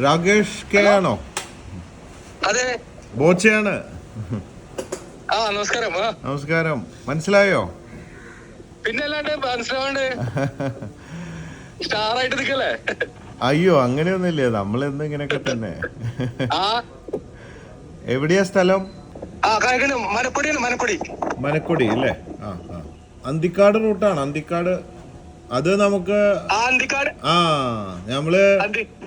Rakesh K ആണോ? അതെ. ബോച്ചയാണ്. ആ നമസ്കാരം. നമസ്കാരം. മനസ്സിലായോ? പിന്നെ അല്ലാണ്ട് മനസ്സിലാവാണ്ട്. സ്റ്റാർ ആയിട്ട് നിക്കല്ലേ അയ്യോ അങ്ങനെയൊന്നുമില്ല? നമ്മളെന്നും ഇങ്ങനെയൊക്കെ തന്നെ. എവിടെയാ സ്ഥലം? മനക്കൊടി. മനക്കൊടി അല്ലേ? ആ ആ. അന്തിക്കാട് റൂട്ടാണ്. അന്തിക്കാട് അത് നമുക്ക് ആ നമ്മൾ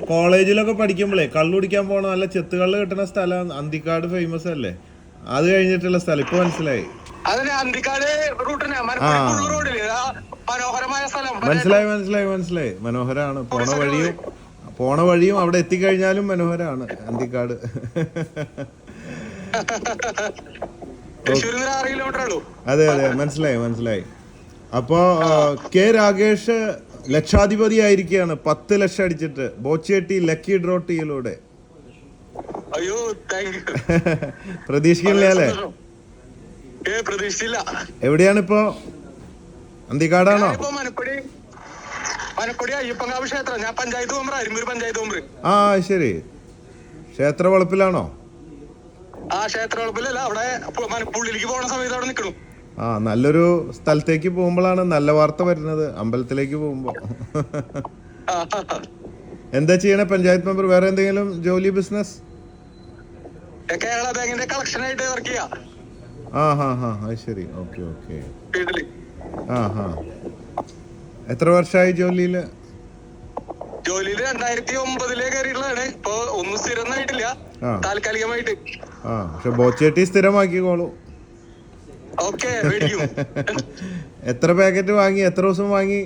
കോളേജിലൊക്കെ പഠിക്കുമ്പോഴേ കള്ളു കുടിക്കാൻ പോണ നല്ല ചെത്ത് കള്ള് കിട്ടുന്ന സ്ഥലം അന്തിക്കാട് ഫേമസ് അല്ലേ? അത് കഴിഞ്ഞിട്ടുള്ള സ്ഥലം ഇപ്പൊ മനസ്സിലായി. മനസ്സിലായി മനസ്സിലായി മനസ്സിലായി. മനോഹരാണ്. പോണ വഴിയും പോണ വഴിയും അവിടെ എത്തിക്കഴിഞ്ഞാലും മനോഹരാണ് അന്തിക്കാട്. അതെ അതെ. മനസ്സിലായി മനസ്സിലായി. അപ്പോ കെ രാകേഷ് ലക്ഷാധിപതി ആയിരിക്കുകയാണ് പത്ത് ലക്ഷം അടിച്ചിട്ട്. ബോച്ചേട്ടി ലക്കി ഡ്രോ ടീയിലൂടെ അയ്യോ പ്രതീക്ഷിക്കില്ല അല്ലേ? ഏ പ്രതീക്ഷിച്ചില്ല. എവിടെയാണ് ഇപ്പോ അന്തിക്കാടാണോ? ഞാനിപ്പോ മനക്കൊടി മനക്കൊടി അയ്യപ്പങ്കാവ് ക്ഷേത്രം. ഞാൻ പഞ്ചായത്ത് മെമ്പർ പഞ്ചായത്ത് മെമ്പർ ആ ശരി. ക്ഷേത്ര വളപ്പിലാണോ? ആ ക്ഷേത്ര വളപ്പിലല്ല അവിടെ പുള്ളിലേക്ക് പോണ സമയത്ത് അവിടെ നിൽക്കണു ആ നല്ലൊരു സ്ഥലത്തേക്ക് പോകുമ്പോഴാണ് നല്ല വാർത്ത വരുന്നത്. അമ്പലത്തിലേക്ക് പോകുമ്പോ. എന്താ ചെയ്യണേ പഞ്ചായത്ത് മെമ്പർ? വേറെ എന്തെങ്കിലും ജോലി ബിസിനസ്? കേരള ബാങ്കിന്റെ കളക്ഷൻ ആയിട്ട് വർക്ക് ചെയ്യാ. ആ ഹാ ഹാ അത് ശരി. Okay okay. ആ ഹാ. എത്ര വർഷമായി ജോലിയിൽ? ജോലിയിൽ രണ്ടായിരത്തി ഒമ്പതിലേ കയറിയിട്ടുള്ളതാണ്. ഇപ്പൊ ഒന്നും സ്ഥിരമായിട്ടില്ല ആയിട്ടില്ല. താൽക്കാലികമായിട്ട്. ആ പക്ഷെ ബോച്ചേട്ടി സ്ഥിരമാക്കിക്കോളൂ. എത്ര പാക്കറ്റ് വാങ്ങി എത്ര ദിവസം വാങ്ങി?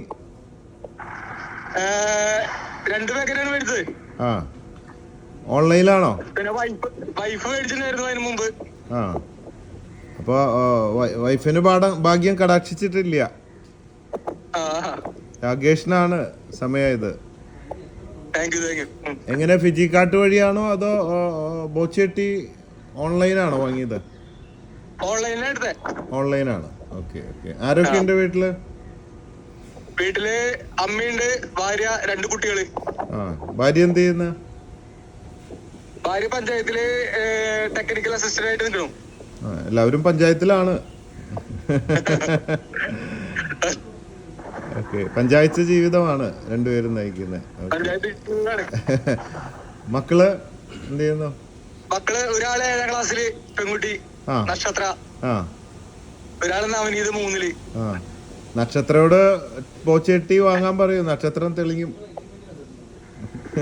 രണ്ട് പാക്കറ്റാണ് മേടിച്ചത് ആ. ഓൺലൈനിലാണോ പിന്നെ വൈഫ് വൈഫ് മേടിച്ചിട്ടുണ്ടായിരുന്നു അതിന് മുമ്പ്. ആ. അപ്പോൾ വൈഫിന് പാഠം ഭാഗ്യം കടാക്ഷിച്ചിട്ടില്ല. രാകേഷിനാണ് താങ്ക് എങ്ങനെ ഫിജി കാർട്ട് വഴിയാണോ അതോ ബോച്ചേട്ടി ഓൺലൈനാണോ വാങ്ങിയത്? ഓൺലൈനാണ്. Okay okay. ആരൊക്കെ ഉണ്ട് വീട്ടിൽ? വീട്ടിൽ അമ്മയുണ്ട് ഭാര്യ രണ്ട് കുട്ടികൾ. ആ ഭാര്യ എന്ത് ചെയ്യുന്ന? ഭാര്യ പഞ്ചായത്തിൽ ടെക്നിക്കൽ അസിസ്റ്റന്റ് ആയിട്ട് നിൽക്കണം എല്ലാവരും പഞ്ചായത്തിലാണ്. ഓക്കെ പഞ്ചായത്ത് ജീവിതമാണ് രണ്ടുപേരും നയിക്കുന്നത്. മക്കൾ എന്ത് ചെയ്യുന്നു? മക്കൾ ഒരാളെ ഏഴാം ക്ലാസ്സിൽ പെൺകുട്ടി. നക്ഷത്ര. ആ. ഒരാൾ നവനീത് മൂന്നിൽ. നക്ഷത്രയോട് പോച്ചെട്ടി വാങ്ങാൻ പറയൂ. നക്ഷത്രം തെളിയും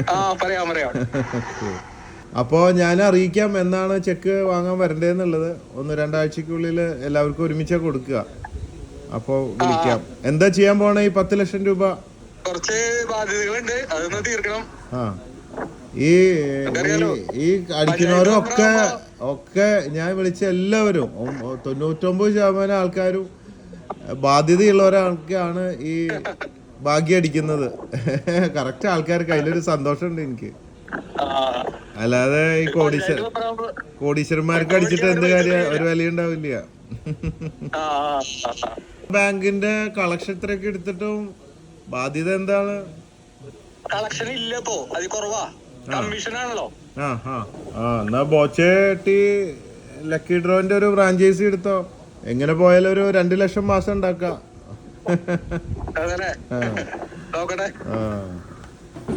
ആ പറയാം പറയാം. അപ്പോൾ ഞാൻ അറിയിക്കാം എന്നാണ് ചെക്ക് വാങ്ങാൻ വരണ്ടേന്നുള്ളത്. ഒന്ന് രണ്ടാഴ്ചക്കുള്ളിൽ എല്ലാവർക്കും ഒരുമിച്ച് കൊടുക്കുക. അപ്പോ വിളിക്കാം. എന്താ ചെയ്യാൻ പോണേ ഈ പത്ത് ലക്ഷം രൂപ? കുറച്ച് ബാധ്യതകളുണ്ട്. അതൊന്ന് തീർക്കണം. ആ. ഈ ഈ- ഈ അടിക്കുന്നവരും ഒക്കെ ഞാൻ വിളിച്ച എല്ലാവരും. തൊണ്ണൂറ്റൊമ്പത് ശതമാനം ആൾക്കാരും ബാധ്യതയുള്ളവരാൾക്കാണ് ഈ ഭാഗ്യം അടിക്കുന്നത്. കറക്റ്റ് ആൾക്കാർക്ക് അതിലൊരു സന്തോഷമുണ്ട് എനിക്ക്. അല്ലാതെ ഈ കോടീശ്വര പഞ്ചായത്ത് കോടീശ്വരന്മാർക്ക് അടിച്ചിട്ട് എന്ത് കാര്യം ഒരു വില ഉണ്ടാവില്ല. ബാങ്കിന്റെ കളക്ഷൻ ഇത്രയൊക്കെ എടുത്തിട്ടും ബാധ്യത എന്താണ്? കളക്ഷൻ ഇല്ല ഇപ്പോ. അത് കുറവാ. കമ്മീഷൻ ആണല്ലോ ആ ആ ആ എന്നാ ബോച്ചേട്ടി ലക്കി ഡ്രോന്റെ ഒരു ഫ്രാഞ്ചൈസി എടുത്തോ. എങ്ങനെ പോയാലും ഒരു രണ്ട് ലക്ഷം മാസം ഉണ്ടാക്കാം.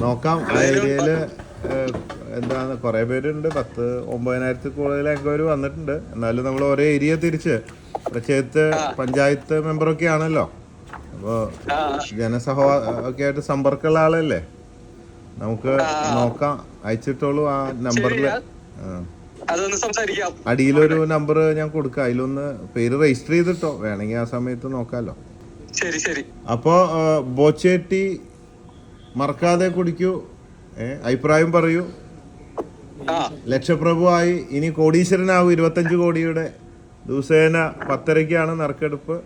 നോക്കാം. ആ ഏരിയയിൽ എന്താണ് കുറെ പേരുണ്ട്. പത്ത് ഒമ്പതിനായിരത്തിൽ കൂടുതൽ അവർ വന്നിട്ടുണ്ട്. എന്നാലും നമ്മൾ ഒരേ ഏരിയ തിരിച്ച് പ്രത്യേകിച്ച് പഞ്ചായത്ത് മെമ്പറൊക്കെ ആണല്ലോ. അപ്പോൾ ജനസഹോ ഒക്കെ ആയിട്ട് സമ്പർക്കമുള്ള ആളല്ലേ? നമുക്ക് നോക്കാം. അയച്ചിട്ടോളൂ ആ നമ്പറിൽ അടിയിലൊരു നമ്പർ ഞാൻ കൊടുക്കാം. അതിലൊന്ന് പേര് രജിസ്റ്റർ ചെയ്തിട്ടോ. വേണമെങ്കിൽ ആ സമയത്ത് നോക്കാമല്ലോ ശരി ശരി. അപ്പോ ബോച്ചേട്ടി മറക്കാതെ കുടിക്കൂ. അഭിപ്രായം പറയൂ. ലക്ഷപ്രഭുവായി. ഇനി കോടീശ്വരനാവും. ഇരുപത്തഞ്ച് കോടിയുടെ ദിവസേന പത്തരയ്ക്കാണ് നറുക്കെടുപ്പ്.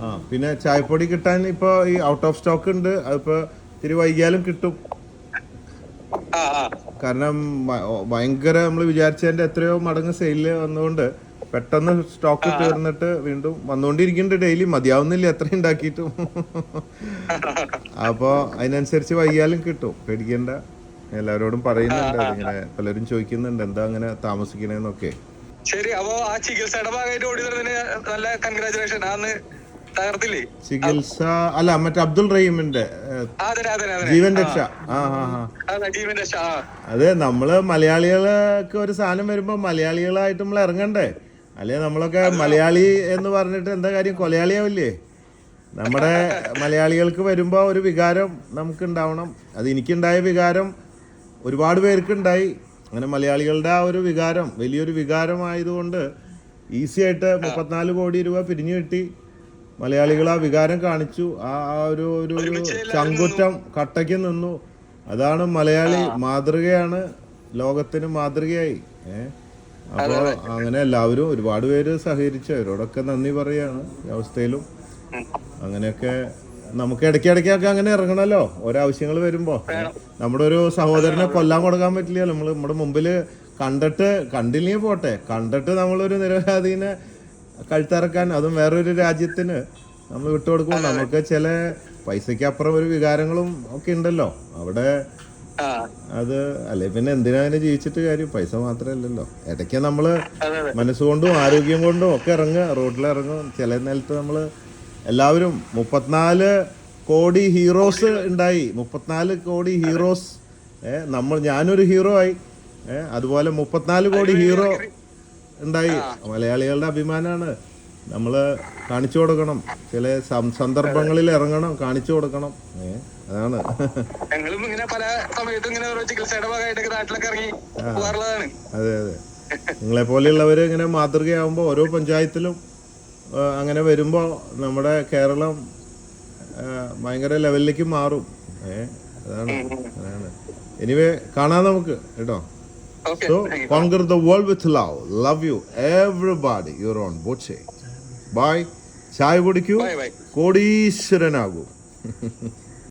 ആ പിന്നെ ചായപ്പൊടി കിട്ടാൻ ഇപ്പോൾ ഈ ഔട്ട് ഓഫ് സ്റ്റോക്ക് ഉണ്ട്. അതിപ്പോൾ ഇത്തിരി വൈകിയാലും കിട്ടും. കാരണം ഭയങ്കര നമ്മൾ വിചാരിച്ചതിന്റെ എത്രയോ മടങ്ങ് സെയിൽ വന്നുകൊണ്ട് പെട്ടെന്ന് സ്റ്റോക്ക് തീർന്നിട്ട് വീണ്ടും വന്നുകൊണ്ടിരിക്കുന്നുണ്ട് ഡെയിലി മതിയാവുന്നില്ല എത്ര ഉണ്ടാക്കിയിട്ടും. അപ്പോൾ അതിനനുസരിച്ച് വൈകിയാലും കിട്ടും. പേടിക്കേണ്ട. എല്ലാവരോടും പറയുന്നുണ്ട്. ഇങ്ങനെ പലരും ചോദിക്കുന്നുണ്ട്. എന്താ അങ്ങനെ താമസിക്കണേന്നൊക്കെ. ശരി അപ്പോ ആ ചികിത്സയുടെ ഭാഗമായിട്ട് ഓടി നല്ല കൺഗ്രാചുലേഷൻ അന്ന് തകർത്തില്ലേ? ചികിത്സ അല്ല മറ്റേ അബ്ദുൾ റഹീമിന്റെ ജീവൻ രക്ഷ. ആ അതെ നമ്മൾ മലയാളികൾക്ക് ഒരു സാധനം വരുമ്പോ മലയാളികളായിട്ട് നമ്മൾ ഇറങ്ങണ്ടേ? അല്ലെ നമ്മളൊക്കെ മലയാളി എന്ന് പറഞ്ഞിട്ട് എന്താ കാര്യം? കൊലയാളിയാവില്ലേ? നമ്മുടെ മലയാളികൾക്ക് വരുമ്പോ ഒരു വികാരം നമുക്ക് ഉണ്ടാവണം അത് എനിക്കുണ്ടായ വികാരം ഒരുപാട് പേർക്ക് ഉണ്ടായി അങ്ങനെ മലയാളികളുടെ ആ ഒരു വികാരം വലിയൊരു വികാരമായതുകൊണ്ട് ഈസി ആയിട്ട് മുപ്പത്തിനാല് കോടി രൂപ പിരിഞ്ഞു കിട്ടി. മലയാളികൾ ആ വികാരം കാണിച്ചു. ആ ആ ഒരു ഒരു ചങ്കുറ്റം കട്ടയ്ക്ക് നിന്നു. അതാണ് മലയാളി മാതൃകയാണ്. ലോകത്തിന് മാതൃകയായി. ഏ? അപ്പോൾ അങ്ങനെ എല്ലാവരും ഒരുപാട് പേര് സഹകരിച്ചു. അവരോടൊക്കെ നന്ദി പറയാണ് അവസ്ഥയിലും. അങ്ങനെയൊക്കെ നമുക്ക് ഇടയ്ക്കിടയ്ക്കൊക്കെ അങ്ങനെ ഇറങ്ങണല്ലോ. ഓരോ വരുമ്പോ. നമ്മുടെ ഒരു സഹോദരനെ കൊല്ലാൻ കൊടുക്കാൻ പറ്റില്ലല്ലോ. നമ്മൾ നമ്മുടെ മുമ്പിൽ കണ്ടിട്ട് കണ്ടില്ലേ പോട്ടെ. കണ്ടിട്ട് നമ്മളൊരു നിരപരാധീനെ കഴുത്തിറക്കാൻ അതും വേറൊരു രാജ്യത്തിന് നമ്മൾ വിട്ടുകൊടുക്കുമ്പോൾ നമുക്ക് ചില പൈസയ്ക്ക് അപ്പുറം ഒരു വികാരങ്ങളും ഒക്കെ ഉണ്ടല്ലോ. അവിടെ അത് അല്ലെ പിന്നെ എന്തിനാ അതിനെ ജീവിച്ചിട്ട് കാര്യം? പൈസ മാത്രമല്ലല്ലോ. ഇടയ്ക്ക് നമ്മൾ മനസ്സുകൊണ്ടും ആരോഗ്യം കൊണ്ടും ഒക്കെ ഇറങ്ങുക റോഡിൽ ഇറങ്ങും ചില നിലത്ത് നമ്മൾ എല്ലാവരും മുപ്പത്തിനാല് കോടി ഹീറോസ് ഉണ്ടായി. മുപ്പത്തിനാല് കോടി ഹീറോസ്. ഏഹ് നമ്മൾ ഞാനൊരു ഹീറോ ആയി. ഏഹ് അതുപോലെ മുപ്പത്തിനാല് കോടി ഹീറോ ഉണ്ടായി. മലയാളികളുടെ അഭിമാനമാണ് നമ്മൾ കാണിച്ചു കൊടുക്കണം. ചില സന്ദർഭങ്ങളിൽ ഇറങ്ങണം കാണിച്ചു കൊടുക്കണം. ഏ അതാണ്. ഞങ്ങളും ഇങ്ങനെ പല സമയത്തും ഇങ്ങനെ ഓരോ ചികിത്സയുടെ ഭാഗമായിട്ടൊക്കെ നാട്ടിലൊക്കെ ഇറങ്ങി പോകാറുള്ളതാണ്. അതെ അതെ. നിങ്ങളെ പോലെയുള്ളവർ ഇങ്ങനെ മാതൃകയാവുമ്പോൾ ഓരോ പഞ്ചായത്തിലും അങ്ങനെ വരുമ്പോൾ നമ്മുടെ കേരളം ഭയങ്കര ലെവലിലേക്ക് മാറും. ഏ അതാണ്. അതാണ്. എനിവേ കാണാം നമുക്ക്. കേട്ടോ. okay so conquer the world with love love you everybody your own boats bye ചായ കുടിക്കൂ ബൈ ബൈ കോടീശ്വരനാകൂ